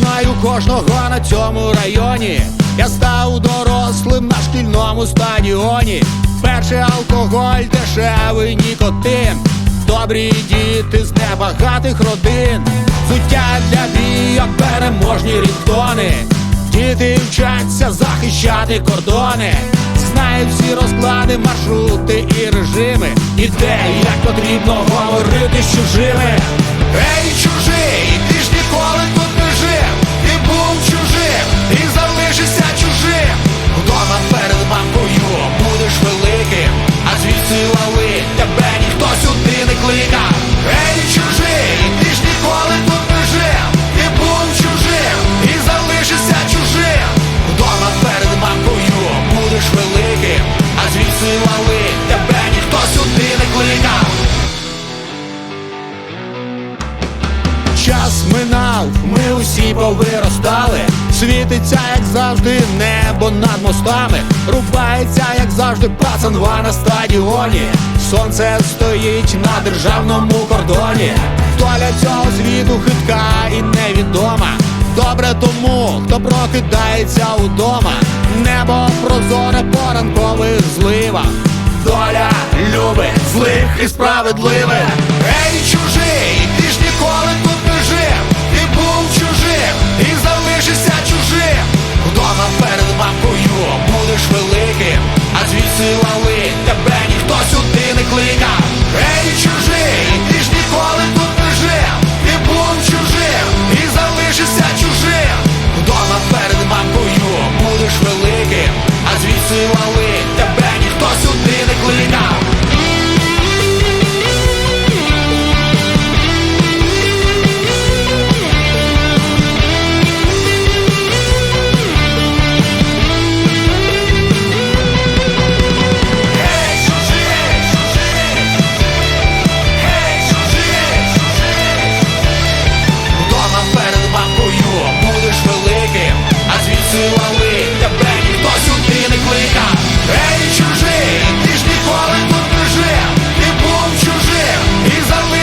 знаю кожного на цьому районі. Я став дорослим на шкільному стадіоні. Перший алкоголь, дешевий нікотин. Добрі діти з небагатих родин. Суття для бійок, переможні рідтони. Діти вчаться захищати кордони. Знають всі розклади, маршрути і режими. І де як потрібно говорити з чужими. Час минав, ми усі повиростали. Світиться, як завжди, небо над мостами. Рубається, як завжди, пацанва на стадіоні. Сонце стоїть на державному кордоні. Доля цього світу хитка і невідома. Добре тому, хто прокидається удома. Небо прозоре по ранкових зливах. Доля любить злих і справедливих.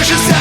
precious